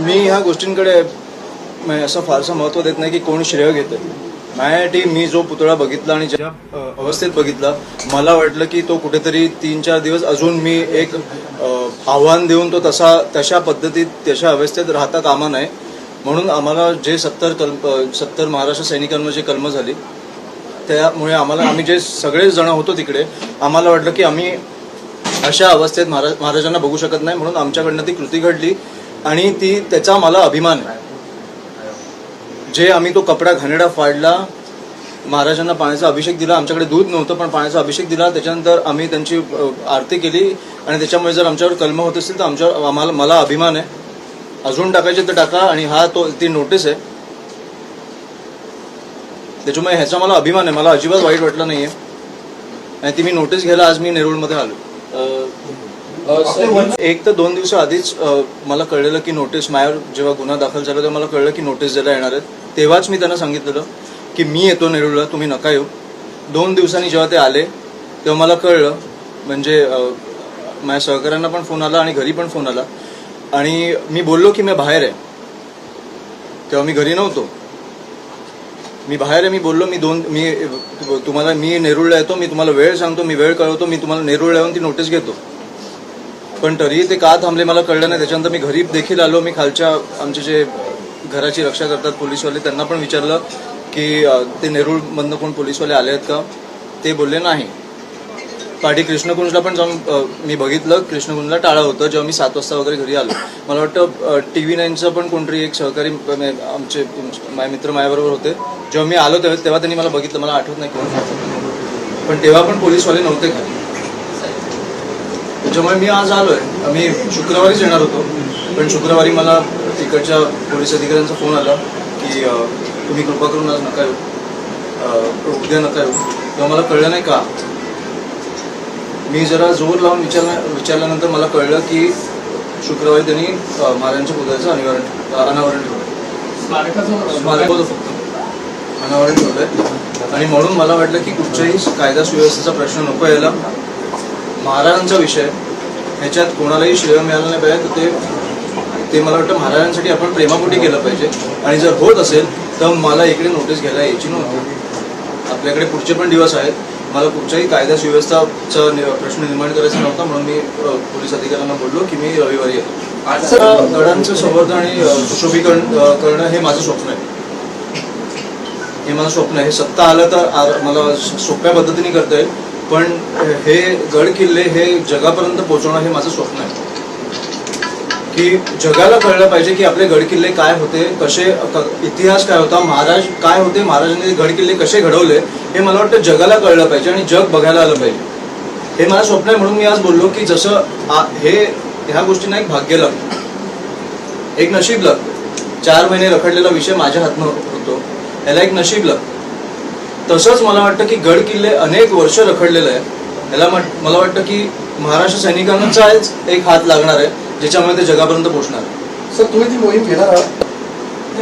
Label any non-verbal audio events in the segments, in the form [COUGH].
मी ह्या गोष्टींकडे म्हणजे असं फारसं महत्त्व देत नाही की कोण श्रेय घेतं माझ्यासाठी मी जो पुतळा बघितला आणि ज्या अवस्थेत बघितला मला वाटलं की तो कुठेतरी तीन चार दिवस अजून मी एक आव्हान देऊन तो तसा तशा पद्धतीत तशा अवस्थेत राहता कामा नये. म्हणून आम्हाला जे सत्तर कल सत्तर महाराष्ट्र सैनिकांवर जे कलम झाली त्यामुळे आम्हाला आम्ही जे सगळेच जण होतो तिकडे आम्हाला वाटलं की आम्ही अशा अवस्थेत महाराज महाराजांना बघू शकत नाही म्हणून आमच्याकडनं ती कृती घडली. आणि ती त्याचा मला अभिमान. आहे जे आम्ही तो कपडा घाणेडा फाडला महाराजांना पाण्याचा अभिषेक दिला आमच्याकडे दूध नव्हतं पण पाण्याचा अभिषेक दिला त्याच्यानंतर आम्ही त्यांची आरती केली आणि त्याच्यामुळे जर आमच्यावर कलम होत असतील तर आमच्यावर आम्हाला मला अभिमान आहे. अजून टाकायचे तर टाका आणि हा तो ती नोटीस आहे. त्याच्यामुळे ह्याचा मला अभिमान आहे मला अजिबात वाईट वाटलं आहे आणि ती मी नोटीस घ्यायला आज मी नेरूळमध्ये आलो. एक तर दोन दिवस आधीच मला कळलेलं की नोटीस माझ्यावर जेव्हा गुन्हा दाखल झाला तेव्हा मला कळलं की नोटीस द्यायला येणार आहेत. तेव्हाच मी त्यांना सांगितलेलं की मी येतो नेरूळला तुम्ही नका येऊ. दोन दिवसांनी जेव्हा ते आले तेव्हा मला कळलं म्हणजे माझ्या सहकाऱ्यांना पण फोन आला आणि घरी पण फोन आला. आणि मी बोललो की मी बाहेर आहे. तेव्हा मी घरी नव्हतो. मी बाहेर आहे मी बोललो मी दोन मी तुम्हाला मी नेरूळला येतो मी तुम्हाला वेळ सांगतो मी वेळ कळवतो मी तुम्हाला नेरूळला येऊन ती नोटीस घेतो. पण तरी ते का थांबले मला कळलं नाही. त्याच्यानंतर मी घरी देखील आलो. मी खालच्या आमचे जे घराची रक्षा करतात पोलीसवाले त्यांना पण विचारलं की ते नेरूळमधनं कोण पोलीसवाले आले आहेत का? ते बोलले नाही. पाठी कृष्णकुंजला पण जाऊन मी बघितलं. कृष्णकुंजला टाळं होतं. जेव्हा मी सात वाजता वगैरे घरी आलो. मला वाटतं टी व्ही नाईनचं पण कोणतरी एक सहकारी आमचे माझे मित्र माझ्याबरोबर होते. जेव्हा मी आलो तेव्हा तेव्हा त्यांनी मला बघितलं. मला आठवत नाही कोण पण तेव्हा पण पोलीसवाले नव्हते खाली त्याच्यामुळे मी आज आलोय. आम्ही शुक्रवारीच येणार होतो. पण शुक्रवारी मला तिकडच्या पोलीस अधिकाऱ्यांचा फोन आला की तुम्ही कृपा करून आज नका येऊ. उद्या नका येऊ. तेव्हा मला कळलं नाही का? मी जरा जोर लावून विचारल्या विचारल्यानंतर मला कळलं की शुक्रवारी त्यांनी महाराजांच्या पुतळ्याचं अनिवारण अनावरण ठेवलं स्मारक होतं फक्त. अनावरण ठेवलंय. आणि म्हणून मला वाटलं की कुठच्याही कायदा सुव्यवस्थेचा प्रश्न नको यायला. महाराजांचा विषय. ह्याच्यात कोणालाही श्रेय मिळालं नाही पाहिजे तर ते ते मला वाटतं महाराजांसाठी आपण प्रेमापोटी केलं पाहिजे. आणि जर होत असेल तर मला इकडे नोटीस घ्यायला यायची नव्हती. आपल्याकडे पुढचे पण दिवस आहेत. मला कुठच्याही कायदा सुव्यवस्थाचा प्रश्न निर्माण करायचा नव्हता म्हणून मी पोलीस अधिकाऱ्यांना बोललो की मी रविवारी येतो. आज गडांचं संवर्धन आणि सुशोभीकरण करणं हे माझं स्वप्न आहे. हे माझं स्वप्न आहे. हे सत्ता आलं तर मला सोप्या पद्धतीने करता येईल. पण हे गड किल्ले हे जगापर्यंत पोहोचवणं हे माझं स्वप्न आहे. की जगाला कळलं पाहिजे की आपले गड किल्ले काय होते कसे इतिहास काय होता महाराज काय होते महाराजांनी गड किल्ले कसे घडवले हे मला वाटतं जगाला कळलं पाहिजे आणि जग बघायला आलं पाहिजे. हे माझं स्वप्न आहे म्हणून मी आज बोललो की जसं हे ह्या गोष्टींना एक भाग्य लागतं. एक नशीब लागतं. चार महिने रखडलेला विषय माझ्या हातनं होतो. याला एक नशीब लागतं. तसंच मला वाटतं की गड किल्ले अनेक वर्ष रखडलेलं आहे. याला मला वाटतं की महाराष्ट्र सैनिकांचाच एक हात लागणार आहे ज्याच्यामुळे ते जगापर्यंत पोहोचणार आहे. सर तुम्ही ती मोहीम घेणार आहात?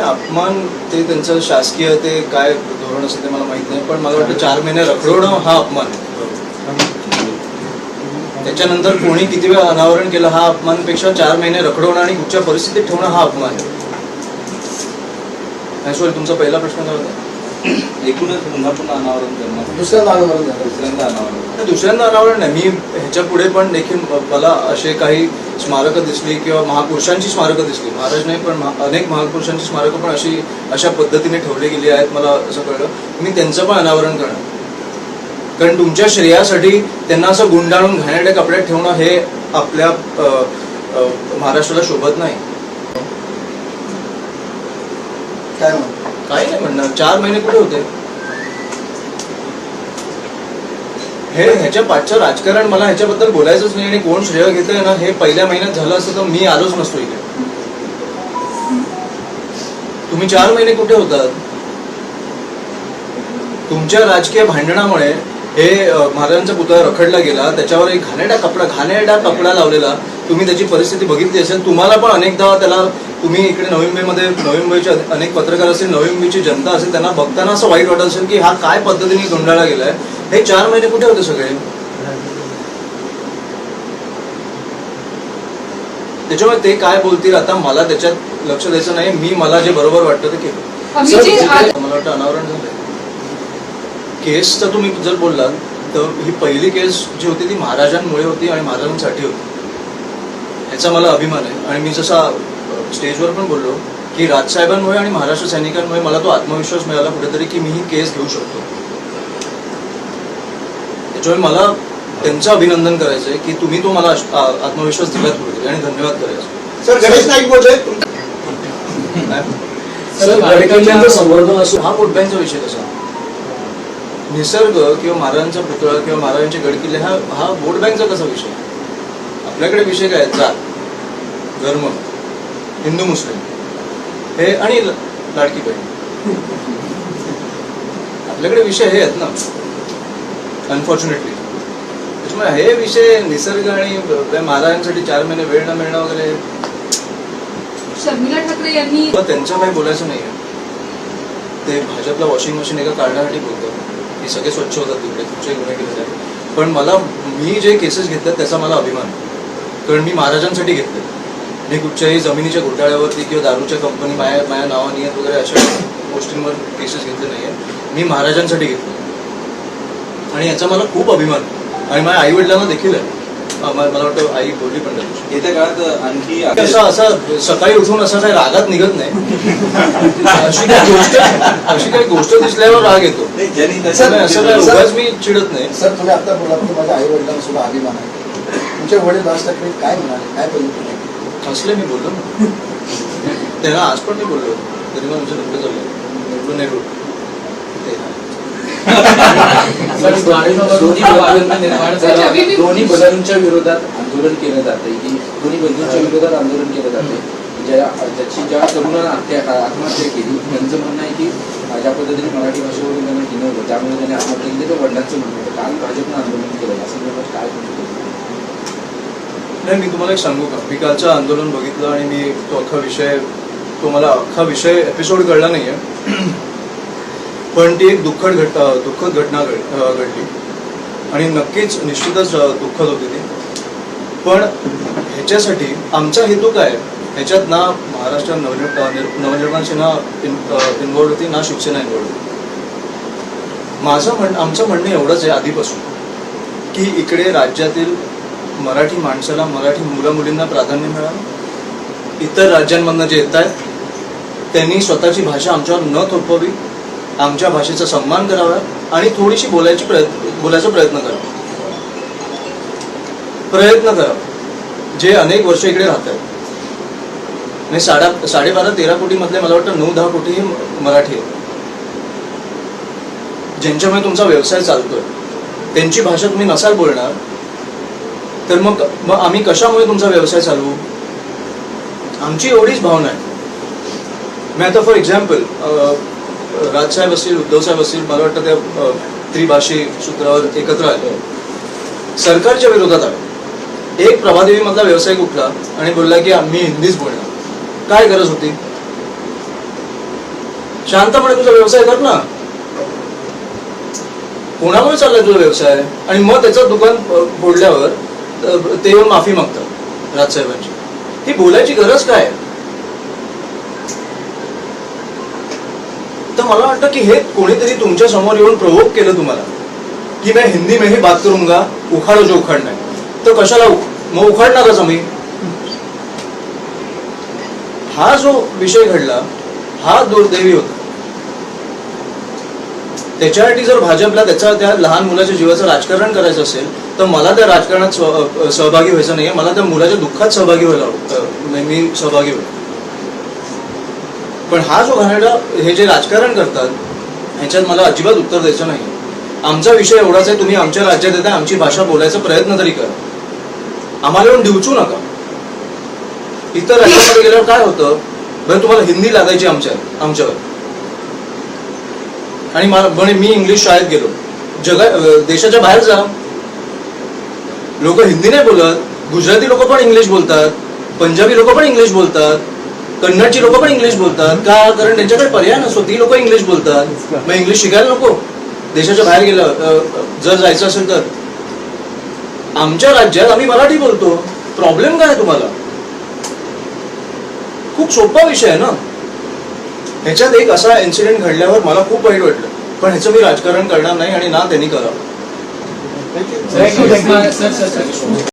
अपमान ते त्यांचं शासकीय ते काय धोरण असेल ते मला माहीत नाही पण मला वाटतं चार महिने रखडवणं हा अपमान आहे. त्याच्यानंतर कोणी किती वेळा अनावरण केलं हा अपमानपेक्षा चार महिने रखडवणं आणि कुठच्या परिस्थितीत ठेवणं हा अपमान आहे. तुमचा पहिला प्रश्न काय होता? एकूणच पुन्हा पुन्हा अनावरण करणं दुसऱ्यांदा आंदोलन झालं. दुसऱ्यांदा अनावरण. दुसऱ्यांदा अनावरण नाही. मी ह्याच्या पुढे पण देखील मला असे काही स्मारकं दिसली किंवा महापुरुषांची स्मारकं दिसली. महाराज नाही पण अनेक महापुरुषांची स्मारकं पण अशी अशा पद्धतीने ठेवली गेली आहेत मला असं कळलं. मी त्यांचं पण अनावरण करणार. कारण तुमच्या श्रेयासाठी त्यांना असं गुंडाळून घाणेरड्या कपड्यात ठेवणं हे आपल्या महाराष्ट्राला शोभत नाही. काय म्हणतो? काही नाही म्हणणार. चार महिने कुठे होते? हे ह्याच्या पाठचं राजकारण मला ह्याच्याबद्दल बोलायचंच नाही आणि कोण श्रेय घेतंय ना हे पहिल्या महिन्यात झालं असतं तर मी आलोच नसतो इथे. तुम्ही चार महिने कुठे होतात? तुमच्या राजकीय भांडणामुळे हे महाराजांचा पुतळा रखडला गेला त्याच्यावर एक घाणेरडा कपडा घाणेरडा कपडा लावलेला. तुम्ही त्याची परिस्थिती बघितली असेल तुम्हाला पण अनेकदा त्याला तुम्ही इकडे नवी मुंबईमध्ये नवी मुंबईचे अनेक पत्रकार असतील नवी मुंबईची जनता असेल त्यांना बघताना असं वाईट वाटत असेल की हा काय पद्धतीने गुंडाळला गेलाय. हे चार महिने कुठे होते सगळे? त्याच्यामुळे ते काय बोलतील आता मला त्याच्यात लक्ष द्यायचं नाही मी मला जे बरोबर वाटतं ते केलं. मला वाटतं अनावरण झालंय. केसचं तुम्ही जर बोललात तर ही पहिली केस जी होती ती महाराजांमुळे होती आणि महाराजांसाठी होती. ह्याचा मला अभिमान आहे. आणि मी जसा स्टेजवर पण बोललो की राजसाहेबांमुळे आणि महाराष्ट्र सैनिकांमुळे मला तो आत्मविश्वास मिळाला कुठेतरी की मी ही केस घेऊ शकतो. त्याच्यामुळे मला त्यांचं अभिनंदन करायचं आहे की तुम्ही तो मला आत्मविश्वास दिलात कुठेतरी आणि धन्यवाद करायचं. सर गणेश नाईक बोलतोय काय? सर गडकिल्ल्यांचं संवर्धन असो हा बँकचा विषय कसा? निसर्ग किंवा महाराजांचा पुतळा किंवा महाराजांचे गडकिल्ले हा हा वोट बँकचा कसा विषय? आपल्याकडे विषय काय? जात धर्म हिंदू मुस्लिम. हे आणि लाडकी बहीण. आपल्याकडे विषय हे आहेत ना अनफॉर्च्युनेटली त्याच्यामुळे हे विषय निसर्ग आणि महाराजांसाठी चार महिने वेळ न मिळणं वगैरे शर्मिला ठाकरे यांनी पण त्यांचं काही बोलायचं नाही ते भाजपला वॉशिंग मशीन एका काढण्यासाठी बोलतात. की सगळे स्वच्छ होतात तिकडे तुमचे गुन्हे केले जाईल पण मला मी जे केसेस घेतल्यात त्याचा मला अभिमान. कारण मी महाराजांसाठी घेतले मी कुठच्याही जमिनीच्या घोटाळ्यावरती किंवा दारूच्या कंपनी माया माया नावाने आहेत वगैरे अशा गोष्टींवर केसेस घेतले नाही मी महाराजांसाठी घेतले आणि याचा मला खूप अभिमान. आणि माझ्या आई वडिलांना देखील आहे. मला मला वाटतं आई बोलली पण. येत्या काळात आणखी असं असं सकाळी उठून असं काही रागात निघत नाही. अशी काही गोष्ट अशी काही गोष्ट दिसल्यावर राग येतो. असं उगाच मी चिडत नाही. सर तुम्ही आता बोला की माझ्या आई वडिलांना सुद्धा अभिमान आहे तुमचे वडील राज ठाकरे काय म्हणाले? काय बोलले? हसले मी बोललो ना. [LAUGHS] त्यांना आज पण मी बोललो. तरी मग आमच्या लग्न झालं. नाही बोललो. दोन्ही दोन्ही बंधूंच्या विरोधात आंदोलन केलं जाते की दोन्ही बंधूंच्या विरोधात आंदोलन केलं जाते ज्या ज्याची ज्या तरुणानं हत्या आत्महत्या केली त्यांचं म्हणणं आहे की ज्या पद्धतीने मराठी भाषेवरून त्यांना होतं. त्यामुळे त्यांनी आत्महत्या केली तर वडिलांचं म्हणणं होतं. काल भाजपनं आंदोलन केलं. असं संदर्भात काय नाही मी तुम्हाला एक सांगू का? मी कालचं आंदोलन बघितलं आणि मी तो अख्खा विषय तो मला अख्खा विषय एपिसोड कळला नाहीये. पण ती एक दुःखद घट दुःखद घटना घड- घडली. आणि नक्कीच निश्चितच दुःखद होती ती. पण ह्याच्यासाठी आमचा हेतू काय? ह्याच्यात ना महाराष्ट्र नवनिर् अं, नवनिर्माण सेना होती ना शिवसेना इन्व्हॉल्ड होती. माझं म्हण आमचं म्हणणं एवढंच आहे आधीपासून की इकडे राज्यातील मराठी माणसाला मराठी मुलं मुलींना प्राधान्य मिळावं. इतर राज्यांमधनं जे येत आहेत त्यांनी स्वतःची भाषा आमच्यावर न थोपवावी. आमच्या भाषेचा सन्मान करावा आणि थोडीशी बोलायची प्रयत्न बोलायचा प्रयत्न करावा. प्रयत्न करावा. जे अनेक वर्ष इकडे राहत आहेत म्हणजे साडा साडेबारा तेरा कोटी मधले मला वाटतं नऊ दहा कोटी हे मराठी आहेत. ज्यांच्यामुळे तुमचा व्यवसाय चालतोय. त्यांची भाषा तुम्ही नसाल बोलणार तर मग मग आम्ही कशामुळे तुमचा व्यवसाय चालवू? आमची एवढीच भावना आहे. मी आता फॉर एक्झाम्पल राजसाहेब असतील उद्धवसाहेब असतील मला वाटतं त्या त्रिभाषी सूत्रावर एकत्र आले. सरकारच्या विरोधात आले. एक प्रभादेवी मधला व्यावसायिक उठला आणि बोलला की आम्ही हिंदीच बोलणार. काय गरज होती? शांतपणे तुझा व्यवसाय कर ना. कोणामुळे चाललाय तुझा व्यवसाय? आणि मग त्याचं दुकान बोलल्यावर ते येऊन माफी मागतात राजसाहेबांची ही बोलायची गरज काय? तर मला वाटतं की हे कोणीतरी तुमच्यासमोर येऊन प्रवोक केलं तुम्हाला. की मैं हिंदी में ही बात करूंगा उखाडो जो उखाडणार तर कशाला उ- मग उखाडणारच आम्ही हा जो विषय घडला हा दुर्दैवी होता. त्याच्यासाठी जर भाजपला त्याचा त्या लहान मुलाच्या जीवाचं राजकारण करायचं असेल तर मला त्या राजकारणात सहभागी व्हायचं नाही मला त्या मुलाच्या दुःखात सहभागी व्हायला मी सहभागी होईल. पण हा जो घाणेरडा हे जे राजकारण करतात ह्याच्यात मला अजिबात उत्तर द्यायचं नाही. आमचा विषय एवढाच आहे तुम्ही आमच्या राज्यात येता आमची भाषा बोलायचा प्रयत्न तरी करा. आम्हाला येऊन डिवचू नका. इतर राज्यामध्ये गेल्यावर काय होतं? बरं तुम्हाला हिंदी लागायची आमच्या आमच्यावर. आणि म्हणे मी इंग्लिश शाळेत गेलो. जगा देशाच्या बाहेर जा. लोक हिंदी नाही बोलत गुजराती लोक पण इंग्लिश बोलतात पंजाबी लोक पण इंग्लिश बोलतात. कन्नडची लोक पण इंग्लिश बोलतात. का? कारण त्यांच्याकडे पर्याय नसतो. ती लोक इंग्लिश बोलतात. मग इंग्लिश शिकायला नको. देशाच्या बाहेर गेलं जर जायचं असेल तर. आमच्या राज्यात आम्ही मराठी बोलतो. प्रॉब्लेम काय आहे तुम्हाला? खूप सोपा विषय आहे ना? ह्याच्यात एक असा इन्सिडेंट घडल्यावर मला खूप वाईट वाटलं. पण ह्याचं मी राजकारण करणार नाही आणि ना त्यांनी करावं.